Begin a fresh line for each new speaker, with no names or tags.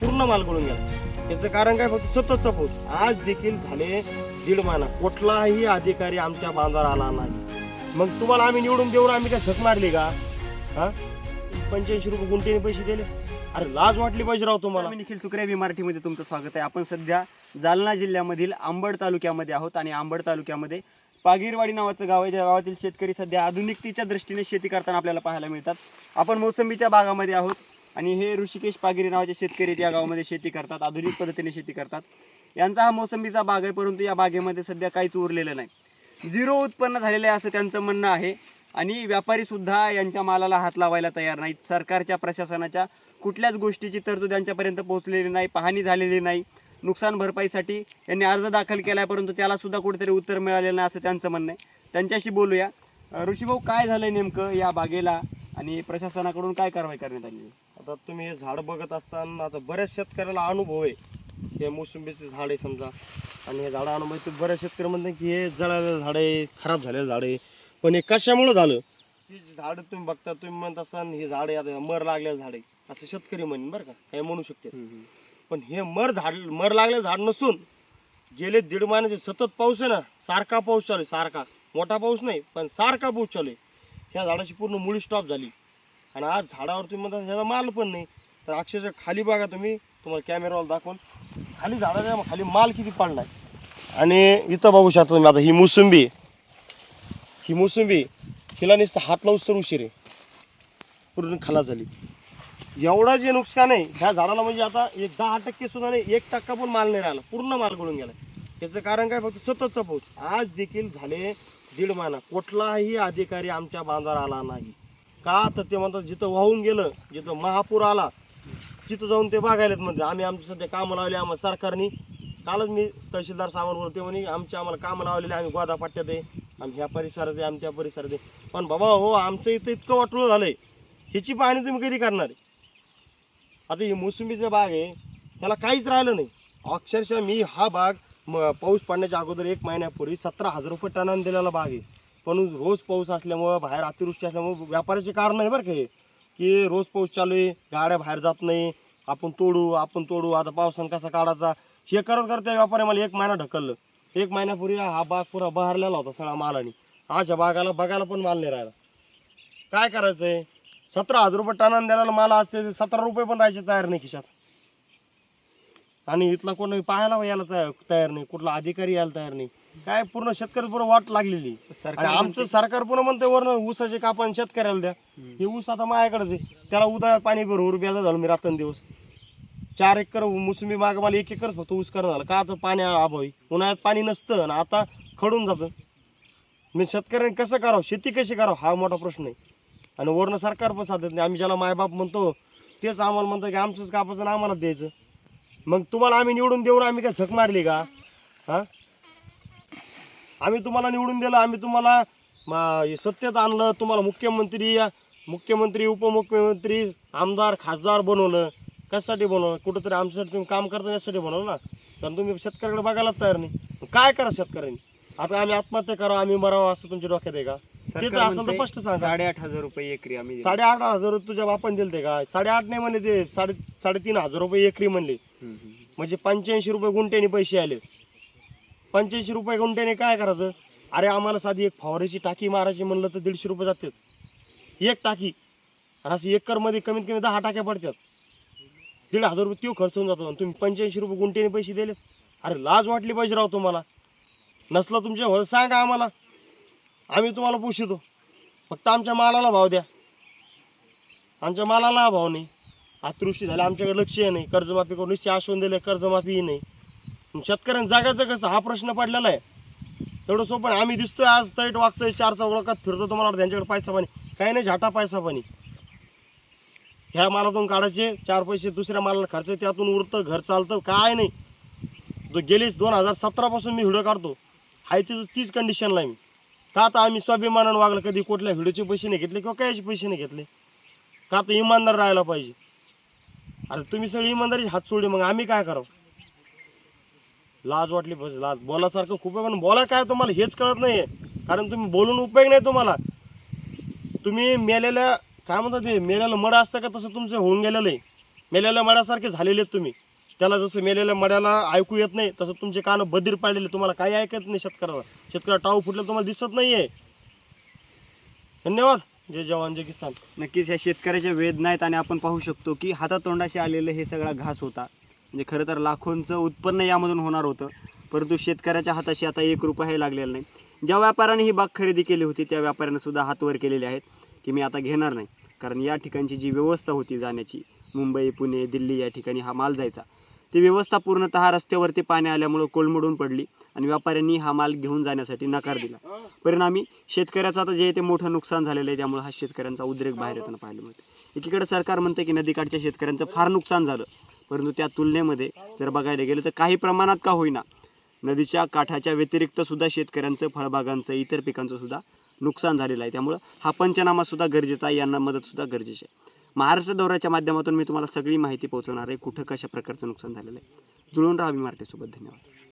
पूर्ण माल गळून गेला. याचं कारण काय? फक्त सततचा पाऊस. आज देखील झाले दीड महिना. कुठलाही अधिकारी आमच्या बांधावर आला नाही. मग तुम्हाला आम्ही निवडून देऊन आम्ही काय झक मारली का? हा? पंच्याऐंशी रुपये गुंठेने पैसे दिले. अरे लाज वाटली पाहिजे राव तुम्हाला.
मी निखिल सुकरे बी मराठीमध्ये तुमचं स्वागत आहे. आपण सध्या जालना जिल्ह्यामधील आंबड तालुक्यामध्ये आहोत आणि आंबड तालुक्यामध्ये पागीरवाडी नावाचं गाव आहे. ज्या गावातील शेतकरी सध्या आधुनिकतेच्या दृष्टीने शेती करताना आपल्याला पाहायला मिळतात. आपण मोसंबीच्या भागामध्ये आहोत. आणि हे ऋषिकेश पागिरी नावाचे शेतकरी या गावामध्ये शेती करतात आधुनिक पद्धतीने शेती करतात. यांचा हा मोसंबीचा बाग आहे परंतु या बागेमध्ये सध्या काहीच उरलेलं नाही. झिरो उत्पन्न झालेलं आहे असं त्यांचं म्हणणं आहे. आणि व्यापारी सुद्धा यांच्या मालाला हात लावायला तयार नाहीत. सरकारच्या प्रशासनाच्या कुठल्याच गोष्टीची तरतूद यांच्यापर्यंत पोहोचलेली नाही पाहणी झालेली नाही. नुकसान भरपाईसाठी यांनी अर्ज दाखल केला आहे परंतु त्याला सुद्धा कुठेतरी उत्तर मिळालेलं नाही असं त्यांचं म्हणणं आहे. त्यांच्याशी बोलूया. ऋषीभाऊ काय झालं नेमकं या बागेला? आणि प्रशासनाकडून काय कारवाई करण्यात आली?
आता तुम्ही हे झाड बघत असताना आता बऱ्याच शेतकऱ्याला अनुभव आहे. हे मोसंबीचे झाड आहे समजा. आणि हे झाड अनुभव आहे, ते बऱ्याच शेतकरी म्हणतात की हे जळालेलं झाड आहे खराब झालेलं झाड आहे. पण हे कशामुळे झालं? ती झाड तुम्ही बघता तुम्ही म्हणत असाल हे झाड आहे आता मर लागलेलं झाड आहे. असं शेतकरी म्हणेन बरं का? हे म्हणू शकते. पण हे मर झाड मर लागलेलं झाड नसून गेले दीड महिन्याचे सतत पाऊस आहे ना सारखा पाऊस चालू आहे सारखा. मोठा पाऊस नाही पण सारखा पाऊस चालू आहे. ह्या झाडाची पूर्ण मुळी स्टॉप झाली. आणि आज झाडावर तुम्ही म्हणता ह्याचा माल पण नाही. तर अक्षरशः खाली बघा तुम्ही. तुम्हाला कॅमेरावर दाखवून. खाली झाडाच्या खाली माल किती पडलाय. आणि इथं बघू शकता तुम्ही आता ही मोसंबी. आहे. ही मोसंबी हिला नुसतं हात लावूच तर उशीर आहे. पूर्ण खाला झाली. एवढं जे नुकसान आहे ह्या झाडाला म्हणजे आता एक दहा टक्के सुद्धा नाही एक टक्का पण माल नाही राहिला. पूर्ण माल गळून गेला याचं कारण काय? फक्त सततचा पाऊस. आज देखील झाले दीड महिना. कुठलाही अधिकारी आमच्या बांधावर आला नाही. का? तर ते म्हणतात जिथं वाहून गेलं जिथं महापूर आला तिथं जाऊन ते बघायलात म्हणते आम्ही आमची सध्या कामं लावले आम्हाला सरकारने. कालच मी तहसीलदार सामान बोलते म्हणे आमचे आम्हाला कामं लावलेले आम्ही गोदा पाट्यात आहे. आम्ही ह्या परिसरात आहे आम्ही त्या परिसरात आहे. पण बाबा हो आमचं इथं इतकं वाटलं आहे ह्याची पाहणी तुम्ही कधी करणार? आहे? आता ही मोसंबीचा बाग आहे त्याला काहीच राहिलं नाही. अक्षरशः मी हा बाग म- पाऊस पडण्याच्या अगोदर एक महिन्यापूर्वी सतरा हजार रुपये टनानं दिलेला बाग आहे. पण रोज पाऊस असल्यामुळं बाहेर अतिवृष्टी असल्यामुळं व्यापाराचे कारण आहे बरं का हे. की रोज पाऊस चालू आहे गाड्या बाहेर जात नाही आपण तोडू आपण तोडू आता पावसानं कसा काढायचा? हे करत करत त्या व्यापारी मला एक महिना ढकललं. एक महिन्यापूर्वी हा बाग पुरा बहरलेला होता सगळा मालाने. आज या बागाला बघायला पण माल नाही राहिला. काय करायचं आहे सतरा हजार रुपये टनाने द्यायला माल असते सतरा रुपये पण राहायचे तयार नाही खिशात. आणि इथला कोणी पाहायला यायला तयार तयार नाही. कुठला अधिकारी यायला तयार नाही. काय पूर्ण शेतकरी पूर्ण वाट लागलेली. आणि आमचं सरकार पुन्हा म्हणते वरनं ऊसाचे कापण शेतकऱ्याला द्या. हे ऊस आता माझ्याकडेच आहे. त्याला उन्हाळ्यात पाणी भरून बेजा झालो मी रात्रंदिवस. चार एकर मोसंबी माग मला एक एकरच फक्त ऊस करणं झालं. का तर पाणी अभावी? उन्हाळ्यात पाणी नसतं आणि आता खडून जातं. मी शेतकऱ्यांनी कसं करावं? शेती कशी करावं? हा मोठा प्रश्न आहे. आणि वरनं सरकार पण साधत नाही. आम्ही ज्याला मायबाप म्हणतो तेच आम्हाला म्हणतं की आमचंच कापायचं आणि आम्हालाच द्यायचं. मग तुम्हाला आम्ही निवडून देऊन आम्ही काय झक मारली का? हां? आम्ही तुम्हाला निवडून दिलं आम्ही तुम्हाला सत्तेत आणलं तुम्हाला मुख्यमंत्री मुख्यमंत्री उपमुख्यमंत्री आमदार खासदार बनवलं. कशासाठी बनवलं? कुठंतरी आमच्यासाठी तुम्ही काम करता यासाठी बनवलं ना? कारण तुम्ही शेतकऱ्याकडे बघायला तयार नाही. काय करा शेतकऱ्यांनी? आता आम्ही आत्महत्या करावं आम्ही मरावं असं तुमच्या डोक्यात आहे का? ते असेल तर स्पष्ट सांगा.
साडेआठ हजार रुपये एकरी आम्ही.
साडेआठ हजार रुपये तुझ्या बापाने दिले ते का? साडेआठ नाही म्हणले ते साडे साडेतीन हजार रुपये एकरी म्हणले. म्हणजे पंच्याऐंशी रुपये गुंठ्याने पैसे आले. पंच्याऐंशी रुपये गुंठ्याने काय करायचं? अरे आम्हाला साधी एक फवारीची टाकी मारायची म्हणलं तर दीडशे रुपये जातात. एक टाकी. आणि असं एकरमध्ये कमीत कमी दहा टाक्या पडतात. दीड हजार रुपये तो खर्च होऊन जातो. आणि तुम्ही पंच्याऐंशी रुपये गुंट्याने पैसे दिले. अरे लाज वाटली पाहिजे राव तुम्हाला. नसलं तुमच्या हो सांगा आम्हाला. आम्ही तुम्हाला पोषितो फक्त आमच्या मालाला भाव द्या. आमच्या मालाला भाव नाही. अतिवृष्टी झाली आमच्याकडे लक्ष नाही. कर्जमाफी करून निश्चित आश्वासन दिलं कर्जमाफीही नाही. शेतकऱ्यांना जागायचं कसं हा प्रश्न पडलेला आहे. तेवढं सोपं आम्ही दिसतोय आज तळीट वागतोय चार चौकात फिरतो तुम्हाला वाटतं त्यांच्याकडे पैसा पाणी काही नाही झाटा पैसा पाणी ह्या मालातून काढायचे चार पैसे दुसऱ्या मालाला खर्च त्यातून उरतं घर चालतं काय नाही. जो गेलीच दोन हजार सतरापासून मी व्हिडिओ काढतो. हाय तिथं तीच कंडिशनला मी. का आता आम्ही स्वाभिमानानं वागलं कधी कुठल्या व्हिडिओचे पैसे नाही घेतले किंवा कायचे पैसे नाही घेतले? का आता इमानदार राहायला पाहिजे? अरे तुम्ही सगळी इमानदारीची हात सोडली मग आम्ही काय करावं? लाज वाटली पाहिजे लाज. बोलासारखं खूप आहे पण बोला काय तुम्हाला हेच कळत नाही कारण तुम्ही बोलून उपयोग नाही तुम्हाला. तुम्ही मेलेल्या काय म्हणतात ते मेलेलं मड असतं का तसं तुमचं होऊन गेलेलं आहे. मेलेल्या मड्यासारखे झालेले आहेत तुम्ही. त्याला जसं मेलेल्या मड्याला ऐकू येत नाही तसं तुमचे कान बधीर पाडलेले तुम्हाला काही ऐकत नाही शेतकऱ्याला. शेतकऱ्याला टाऊ फुटलं तुम्हाला दिसत नाहीये. धन्यवाद. जय जवान जय किसान.
नक्कीच ह्या शेतकऱ्याच्या वेदना आहेत आणि आपण पाहू शकतो की हातातोंडाशी आलेलं हे सगळा घास होता. म्हणजे खरं तर लाखोंचं उत्पन्न यामधून होणार होतं. परंतु शेतकऱ्याच्या हाताशी आता एक रुपयाही लागलेला नाही. ज्या व्यापाऱ्याने ही बाग खरेदी केली होती त्या व्यापाऱ्याने सुद्धा हातवर केलेले आहेत की मी आता घेणार नाही. कारण या ठिकाणची जी व्यवस्था होती जाण्याची मुंबई पुणे दिल्ली या ठिकाणी हा माल जायचा ती व्यवस्था पूर्णतः रस्त्यावरती पाणी आल्यामुळं कोलमडून पडली आणि व्यापाऱ्यांनी हा माल घेऊन जाण्यासाठी नकार दिला. परिणामी शेतकऱ्याचं आता जे ते मोठं नुकसान झालेलं आहे त्यामुळे हा शेतकऱ्यांचा उद्रेक बाहेर येताना पाहायला मिळतो एकीकडे सरकार म्हणतं की नदीकाठच्या शेतकऱ्यांचं फार नुकसान झालं. परंतु त्या तुलनेमध्ये जर बघायला गेलं तर काही प्रमाणात का होईना. नदीच्या काठाच्या व्यतिरिक्त सुद्धा शेतकऱ्यांचं फळबागांचं इतर पिकांचं सुद्धा नुकसान झालेलं आहे. त्यामुळं हा पंचनामा सुद्धा गरजेचा आहे यांना मदतसुद्धा गरजेची आहे. महाराष्ट्र दौऱ्याच्या माध्यमातून मी तुम्हाला सगळी माहिती पोहोचवणार आहे कुठं कशा प्रकारचं नुकसान झालेलं आहे. जुळून राहा मी मराठीसोबत धन्यवाद.